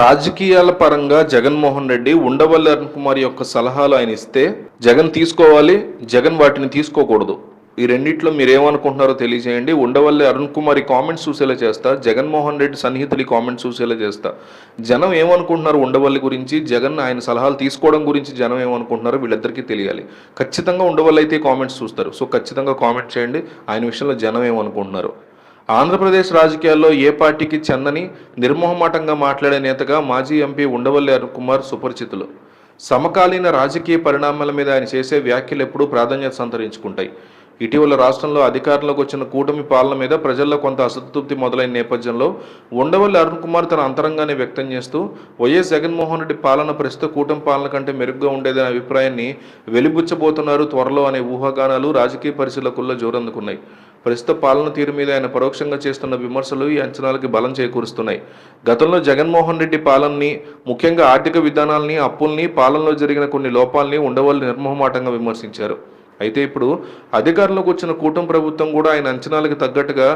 రాజకీయాల పరంగా జగన్మోహన్ రెడ్డి ఉండవల్లి అరుణ్ కుమార్ యొక్క సలహాలు ఆయన ఇస్తే జగన్ తీసుకోవాలి జగన్ వాటిని తీసుకోకూడదు. ఈ రెండిట్లో మీరు ఏమనుకుంటున్నారో తెలియజేయండి. ఉండవల్లి అరుణ్ కుమార్ ఈ కామెంట్స్ చూసేలా చేస్తా జగన్మోహన్ రెడ్డి సన్నిహితులు ఈ కామెంట్స్ చూసేలా చేస్తా. జనం ఏమనుకుంటున్నారు ఉండవల్లి గురించి? జగన్ ఆయన సలహాలు తీసుకోవడం గురించి జనం ఏమనుకుంటున్నారో వీళ్ళిద్దరికీ తెలియాలి. ఖచ్చితంగా ఉండవల్లి అయితే కామెంట్స్ చూస్తారు. సో ఖచ్చితంగా కామెంట్ చేయండి. ఆయన విషయంలో జనం ఏమనుకుంటున్నారు. ఆంధ్రప్రదేశ్ రాజకీయాల్లో ఏ పార్టీకి చెందని నిర్మోహమాటంగా మాట్లాడే నేతగా మాజీ ఎంపీ ఉండవల్లి కుమార్ సుపరిచితులు. సమకాలీన రాజకీయ పరిణామాల మీద ఆయన చేసే వ్యాఖ్యలు ఎప్పుడూ ప్రాధాన్యత సంతరించుకుంటాయి. ఇటీవల రాష్ట్రంలో అధికారంలోకి వచ్చిన కూటమి పాలన మీద ప్రజల్లో కొంత అసంతృప్తి మొదలైన నేపథ్యంలో ఉండవల్లి అరుణ్ కుమార్ తన అంతరంగాన్ని వ్యక్తం చేస్తూ వైఎస్ జగన్మోహన్ రెడ్డి పాలన ప్రస్తుత కూటమి పాలన కంటే మెరుగ్గా ఉండేదనే అభిప్రాయాన్ని వెలిబుచ్చబోతున్నారు త్వరలో అనే ఊహాగానాలు రాజకీయ పరిశీలకుల్లో జోరందుకున్నాయి. ప్రస్తుత పాలన తీరు మీద ఆయన పరోక్షంగా చేస్తున్న విమర్శలు ఈ అంచనాలకి బలం చేకూరుస్తున్నాయి. గతంలో జగన్మోహన్ రెడ్డి పాలనని ముఖ్యంగా ఆర్థిక విధానాల్ని అప్పుల్ని పాలనలో జరిగిన కొన్ని లోపాలని ఉండవల్లి నిర్మోహమాటంగా విమర్శించారు. అయితే ఇప్పుడు అధికారంలోకి వచ్చిన కూటమి ప్రభుత్వం కూడా ఆయన అంచనాలకు తగ్గట్టుగా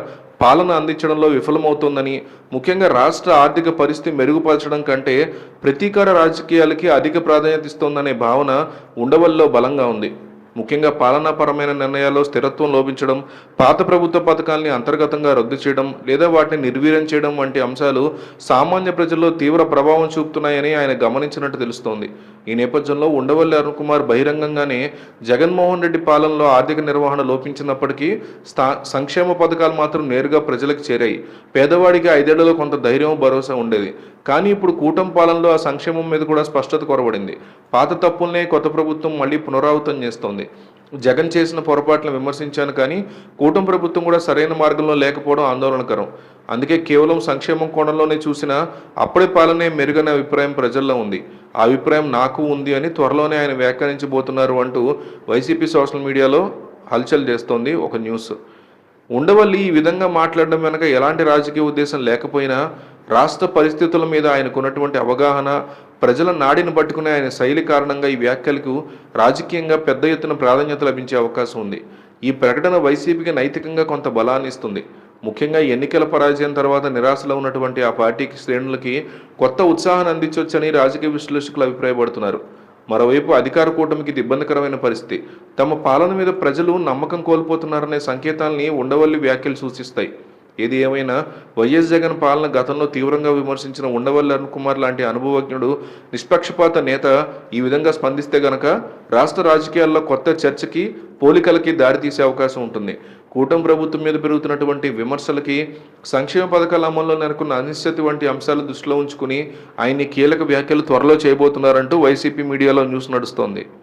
పాలన అందించడంలో విఫలమవుతోందని ముఖ్యంగా రాష్ట్ర ఆర్థిక పరిస్థితి మెరుగుపరచడం కంటే ప్రతీకార రాజకీయాలకి అధిక ప్రాధాన్యత ఇస్తోందనే భావన ఉండవల్లో బలంగా ఉంది. ముఖ్యంగా పాలనాపరమైన నిర్ణయాల్లో స్థిరత్వం లోపించడం పాత ప్రభుత్వ పథకాల్ని అంతర్గతంగా రద్దు చేయడం లేదా వాటిని నిర్వీర్యం చేయడం వంటి అంశాలు సామాన్య ప్రజల్లో తీవ్ర ప్రభావం చూపుతున్నాయని ఆయన గమనించినట్టు తెలుస్తోంది. ఈ నేపథ్యంలో ఉండవల్లి అరుణ్ కుమార్ బహిరంగంగానే జగన్మోహన్ రెడ్డి పాలనలో ఆర్థిక నిర్వహణ లోపించినప్పటికీ స్థా సంక్షేమ పథకాలు మాత్రం నేరుగా ప్రజలకు చేరాయి. పేదవాడికి ఐదేళ్ళలో కొంత ధైర్యం భరోసా ఉండేది. కానీ ఇప్పుడు కూటమి పాలనలో ఆ సంక్షేమం మీద కూడా స్పష్టత కొరబడింది. పాత తప్పుల్నే కొత్త ప్రభుత్వం మళ్ళీ పునరావృతం చేస్తోంది. జగన్ చేసిన పొరపాట్లను విమర్శించాను కానీ కూటమి ప్రభుత్వం కూడా సరైన మార్గంలో లేకపోవడం ఆందోళనకరం. అందుకే కేవలం సంక్షేమం కోణంలోనే చూసినా అప్పటి పాలనే మెరుగైన అభిప్రాయం ప్రజల్లో ఉంది. ఆ అభిప్రాయం నాకు ఉంది అని త్వరలోనే ఆయన వ్యాఖ్యానించబోతున్నారు అంటూ వైసీపీ సోషల్ మీడియాలో హల్చల్ చేస్తోంది ఒక న్యూస్. ఉండవల్లి ఈ విధంగా మాట్లాడడం వెనక ఎలాంటి రాజకీయ ఉద్దేశం లేకపోయినా రాష్ట్ర పరిస్థితుల మీద ఆయనకున్నటువంటి అవగాహన ప్రజల నాడిని పట్టుకునే ఆయన శైలి కారణంగా ఈ వ్యాఖ్యలకు రాజకీయంగా పెద్ద ఎత్తున ప్రాధాన్యత లభించే అవకాశం ఉంది. ఈ ప్రకటన వైసీపీకి నైతికంగా కొంత బలాన్ని ఇస్తుంది. ముఖ్యంగా ఎన్నికల పరాజయం తర్వాత నిరాశలో ఉన్నటువంటి ఆ పార్టీకి శ్రేణులకి కొత్త ఉత్సాహాన్ని అందించవచ్చని రాజకీయ విశ్లేషకులు అభిప్రాయపడుతున్నారు. మరోవైపు అధికార కూటమికి ఇది ఇబ్బందికరమైన పరిస్థితి. తమ పాలన మీద ప్రజలు నమ్మకం కోల్పోతున్నారనే సంకేతాల్ని ఉండవల్లి వ్యాఖ్యలు సూచిస్తాయి. ఏది ఏమైనా వైఎస్ జగన్ పాలన గతంలో తీవ్రంగా విమర్శించిన ఉండవల్లి అరుణ్ కుమార్ లాంటి అనుభవజ్ఞుడు నిష్పక్షపాత నేత ఈ విధంగా స్పందిస్తే గనక రాష్ట్ర రాజకీయాల్లో కొత్త చర్చకి పోలికలకి దారితీసే అవకాశం ఉంటుంది. కూటమి ప్రభుత్వం మీద పెరుగుతున్నటువంటి విమర్శలకి సంక్షేమ పథకాల అమల్లో నెలకొన్న అనిశ్చితి వంటి అంశాలు దృష్టిలో ఉంచుకుని ఆయన్ని కీలక వ్యాఖ్యలు త్వరలో చేయబోతున్నారంటూ వైసీపీ మీడియాలో న్యూస్ నడుస్తోంది.